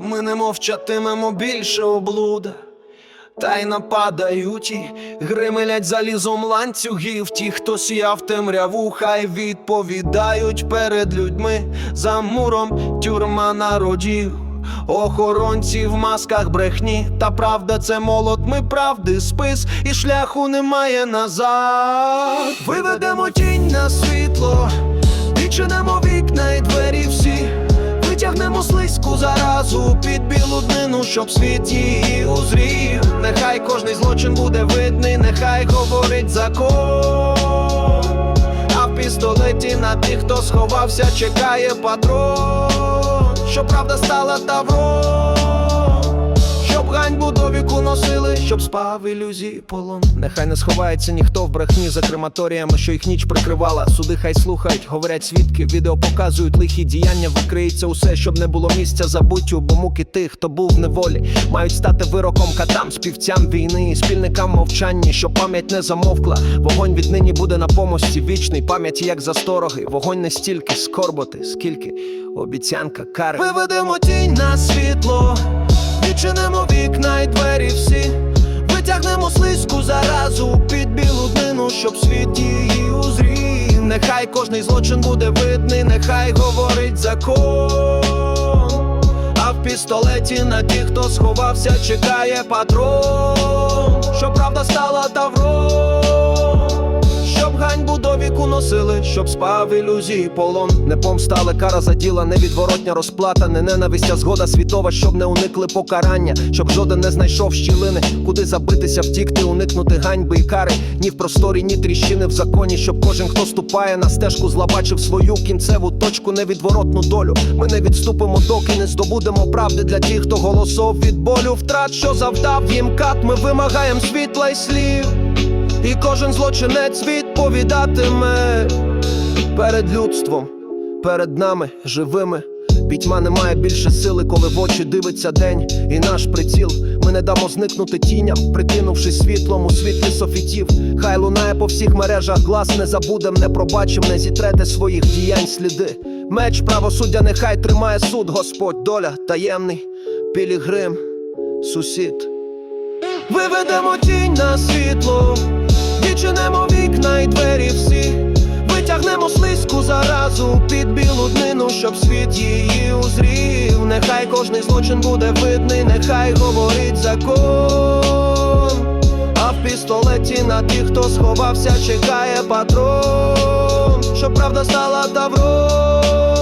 Ми не мовчатимемо більше облуда. Та й нападають і гримелять залізом ланцюгів. Ті, хто сіяв темряву, хай відповідають перед людьми за муром тюрма народів. Охоронці в масках брехні, та правда це молот, ми правди спис, і шляху немає назад. Виведемо тінь на світло, відчинемо вікна і двері всі. Витягнемо заразу під білу днину, щоб світ її узрів. Нехай кожний злочин буде видний, нехай говорить закон. А в пістолеті на тих, хто сховався, чекає патрон. Що правда стала тавром. Щоб спав ілюзії полон. Нехай не сховається ніхто в брехні за крематоріями, що їх ніч прикривала. Суди хай слухають, говорять свідки, відео показують лихі діяння, викриється усе, щоб не було місця забуттю, бо муки тих, хто був в неволі, мають стати вироком катам, співцям війни спільникам мовчання, щоб пам'ять не замовкла. Вогонь віднині буде на помості вічний, пам'яті як застороги. Вогонь не стільки скорботи, скільки обіцянка кари. Виведемо тінь на світло. Відчинимо вікна й двері всі, витягнемо слизьку заразу під білу днину, щоб світ її узрів. Нехай кожний злочин буде видний, нехай говорить закон. А в пістолеті на ті, хто сховався, чекає патрон. Що правда стала тавром. Щоб ганьбу до віку носили, щоб спав ілюзії полон. Не помстали кара за діла, невідворотня розплата, не ненависть, а згода світова, щоб не уникли покарання, щоб жоден не знайшов щілини, куди забитися, втікти, уникнути ганьби і кари. Ні в просторі, ні тріщини в законі, щоб кожен, хто ступає на стежку, зла бачив свою кінцеву точку, невідворотну долю. Ми не відступимо, доки не здобудемо правди для тих, хто голосов від болю втрат, що завдав їм кат. Ми вимагаємо світла й слів. І кожен злочинець відповідатиме перед людством, перед нами живими. Пітьма не має більше сили, коли в очі дивиться день, і наш приціл. Ми не дамо зникнути тіням, прикинувши світлом у світлі софітів. Хай лунає по всіх мережах глас, не забудем, не пробачим, не зітрете своїх діянь сліди. Меч правосуддя, нехай тримає суд, Господь, доля таємний, пілігрим, сусід. Виведемо тінь на світло, відчинемо вікна й двері всі, витягнемо слизьку заразу під білу днину, щоб світ її узрів. Нехай кожний злочин буде видний, нехай говорить закон. А в пістолеті на тих, хто сховався, чекає патрон. Щоб правда стала тавром.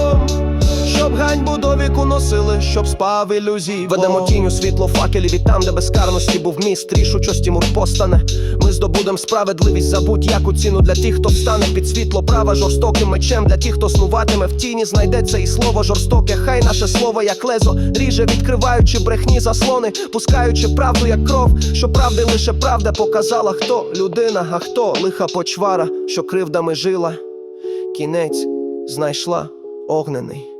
Ганьбу до віку носили, щоб спав ілюзій. Ведемо тінню світло факелів і там, де безкарності був міст, рішучості мур постане. Ми здобудем справедливість за будь-яку ціну для тих, хто встане під світло права жорстоким мечем. Для тих, хто снуватиме в тіні, знайдеться і слово жорстоке. Хай наше слово, як лезо, ріже, відкриваючи брехні заслони, пускаючи правду, як кров, що правди лише правда показала, хто людина, а хто лиха почвара, що кривдами жила. Кінець знайшла огнений.